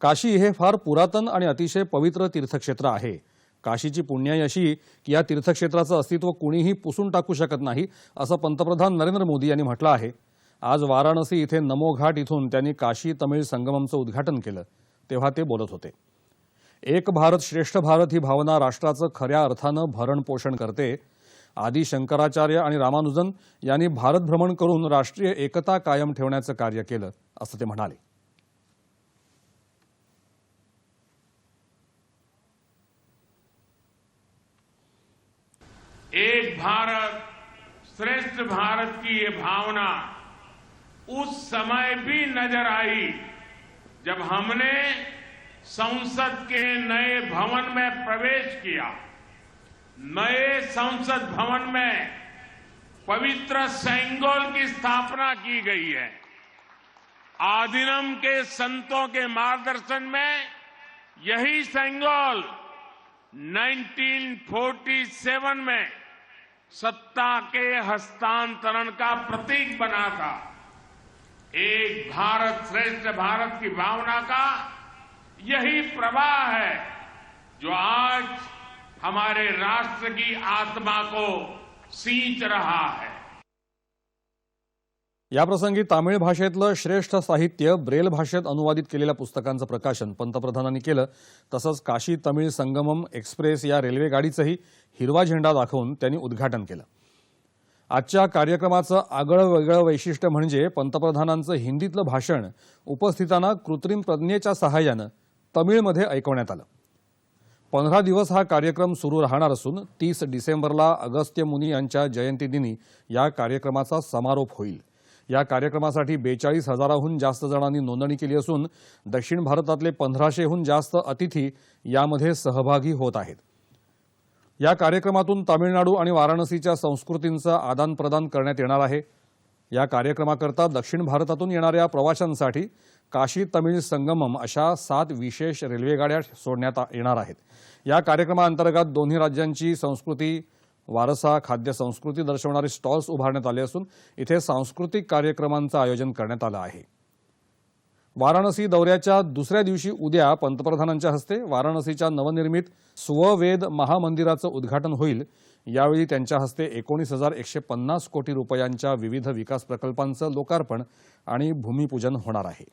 काशी हे फार पुरातन आणि अतिशय पवित्र तीर्थक्षेत्र आहे. काशीची पुण्याई अशी की या तीर्थक्षेत्राचं अस्तित्व कुणीही पुसून टाकू शकत नाही असं पंतप्रधान नरेंद्र मोदी यांनी म्हटलं आहे. आज वाराणसी इथे नमो घाट इथून त्यांनी काशी तमिळ संगममचं उद्घाटन केलं तेव्हा ते बोलत होते. एक भारत श्रेष्ठ भारत ही भावना राष्ट्राचं खऱ्या अर्थानं भरण पोषण करते. आदी शंकराचार्य आणि रामानुजन यांनी भारत भ्रमण करून राष्ट्रीय एकता कायम ठेवण्याचं कार्य केलं असं ते म्हणाले. एक भारत, श्रेष्ठ भारत की ये भावना उस समय भी नज़र आई जब हमने संसद के नए भवन में प्रवेश किया। नए संसद भवन में पवित्र सेंगोल की स्थापना की गई है। आदिनम के संतों के मार्गदर्शन में यही सेंगोल 1947 में सत्ता के हस्तांतरण का प्रतीक बना था। एक भारत श्रेष्ठ भारत की भावना का यही प्रवाह है जो आज हमारे राष्ट्र की आत्मा को सींच रहा है। याप्रसंगी तामिळ भाषेतलं श्रेष्ठ साहित्य ब्रेल भाषेत अनुवादित केलेल्या पुस्तकांचं प्रकाशन पंतप्रधानांनी केलं. तसंच काशी तमिळ संगमम एक्सप्रेस या रेल्वे गाडीचंही हिरवा झेंडा दाखवून त्यांनी उद्घाटन केलं. आजच्या कार्यक्रमाचं आगळं वेगळं वैशिष्ट्य म्हणजे पंतप्रधानांचं हिंदीतलं भाषण उपस्थितांना कृत्रिम प्रज्ञेच्या सहाय्यानं तमिळमध्ये ऐकवण्यात आलं. पंधरा दिवस हा कार्यक्रम सुरू राहणार असून तीस डिसेंबरला अगस्त्य मुनी यांच्या जयंतीदिनी या कार्यक्रमाचा समारोप होईल. या कार्यक्रमासाठी बेचाळीस हजाराहून जास्त जणांनी नोंदणी केली असून दक्षिण भारतातले पंधराशेहून जास्त अतिथी यामध्ये सहभागी होत आहेत. या कार्यक्रमातून तामिळनाडू आणि वाराणसीच्या संस्कृतींचं आदानप्रदान करण्यात येणार आहे. या कार्यक्रमाकरता दक्षिण भारतातून येणाऱ्या प्रवाशांसाठी काशी तमिळ संगमम अशा सात विशेष रेल्वेगाड्या सोडण्यात येणार आहेत. या कार्यक्रमाअंतर्गत दोन्ही राज्यांची संस्कृती वारसा खाद्य संस्कृती दर्शवणारे स्टॉल्स उभारण्यात आले असून इथे सांस्कृतिक कार्यक्रमांचं आयोजन करण्यात आलं आहे. वाराणसी दौऱ्याच्या दुसऱ्या दिवशी उद्या पंतप्रधानांच्या हस्ते वाराणसीच्या नवनिर्मित स्ववेद महामंदिराचं उद्घाटन होईल. यावेळी त्यांच्या हस्ते एकोणीस हजार एकशे पन्नास कोटी रुपयांच्या विविध विकास प्रकल्पांचं लोकार्पण आणि भूमिपूजन होणार आहे.